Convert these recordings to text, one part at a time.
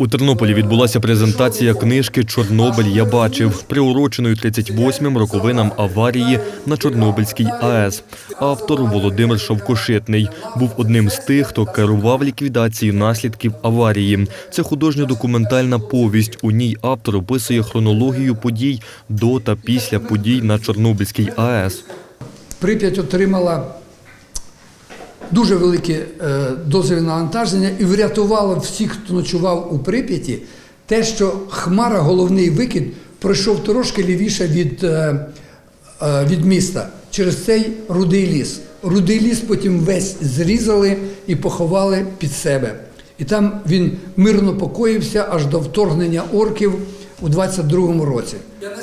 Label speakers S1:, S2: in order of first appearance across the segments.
S1: У Тернополі відбулася презентація книжки Чорнобиль я бачив, приуроченою 38-м роковинам аварії на Чорнобильській АЕС. Автор Володимир Шовкошитний був одним з тих, хто керував ліквідацією наслідків аварії. Це художньо-документальна повість. У ній автор описує хронологію подій до та після подій на Чорнобильській АЕС.
S2: Прип'ять отримала дуже великі е, дозвільне навантаження і врятувало всіх, хто ночував у Прип'яті, те, що Хмара, головний викид, пройшов трошки лівіше від, е, е, від міста через цей рудий ліс. Рудий ліс потім весь зрізали і поховали під себе. І там він мирно покоївся аж до вторгнення орків у 22-му році.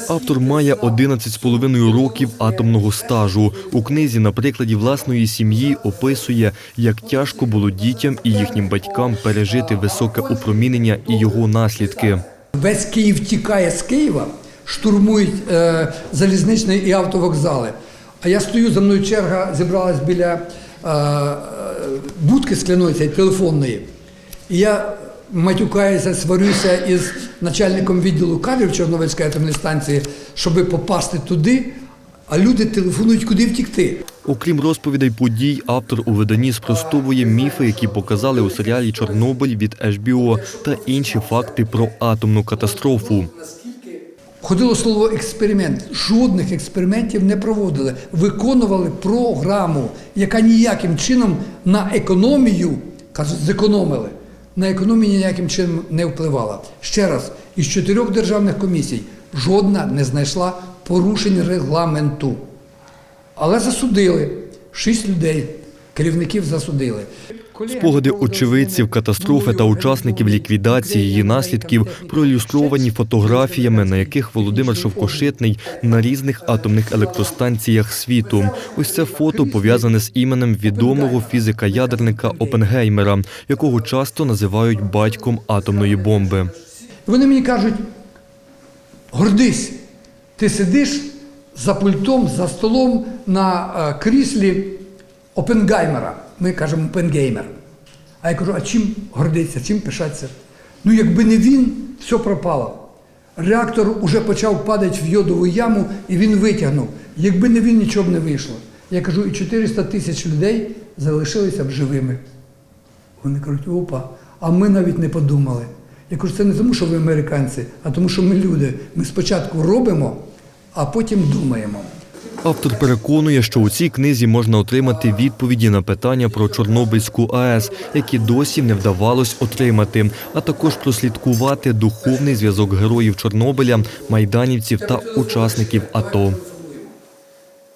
S1: Автор має 11,5 років атомного стажу. У книзі на прикладі власної сім'ї описує, як тяжко було дітям і їхнім батькам пережити високе опромінення і його наслідки.
S2: Весь Київ тікає з Києва, штурмують е, залізничний і автовокзали. А я стою, за мною черга зібралась біля е, е, будки скляної телефонної. І я матюкаюся, сварюся із начальником відділу кадрів Чорнобильської атомної станції, щоб попасти туди, а люди телефонують, куди втікти.
S1: Окрім розповідей подій, автор у виданні спростовує міфи, які показали у серіалі Чорнобиль від HBO та інші факти про атомну катастрофу.
S2: Ходило слово експеримент. Жодних експериментів не проводили. Виконували програму, яка ніяким чином на економію, кажуть, зекономили, на економію ніяким чином не впливала. Ще раз, із чотирьох державних комісій жодна не знайшла порушень регламенту. Але засудили. Шість людей, керівників засудили.
S1: Спогади очевидців катастрофи та учасників ліквідації її наслідків проілюстровані фотографіями, на яких Володимир Шовкошитний на різних атомних електростанціях світу. Ось це фото пов'язане з іменем відомого фізика-ядерника Опенгеймера, якого часто називають батьком атомної бомби.
S2: Вони мені кажуть: гордись, ти сидиш за пультом, за столом на е, кріслі Опенгеймера. Ми кажемо Опенгеймер. А я кажу, а чим гордиться, чим пишатися? Ну, якби не він, все пропало. Реактор уже почав падати в йодову яму, і він витягнув. Якби не він, нічого б не вийшло. Я кажу, і 400 тисяч людей залишилися б живими. Вони кажуть, опа, а ми навіть не подумали. Я кажу, це не тому, що ви американці, а тому, що ми люди. Ми спочатку робимо, а потім думаємо.
S1: Автор переконує, що у цій книзі можна отримати відповіді на питання про Чорнобильську АЕС, які досі не вдавалось отримати, а також прослідкувати духовний зв'язок героїв Чорнобиля, майданівців та учасників АТО.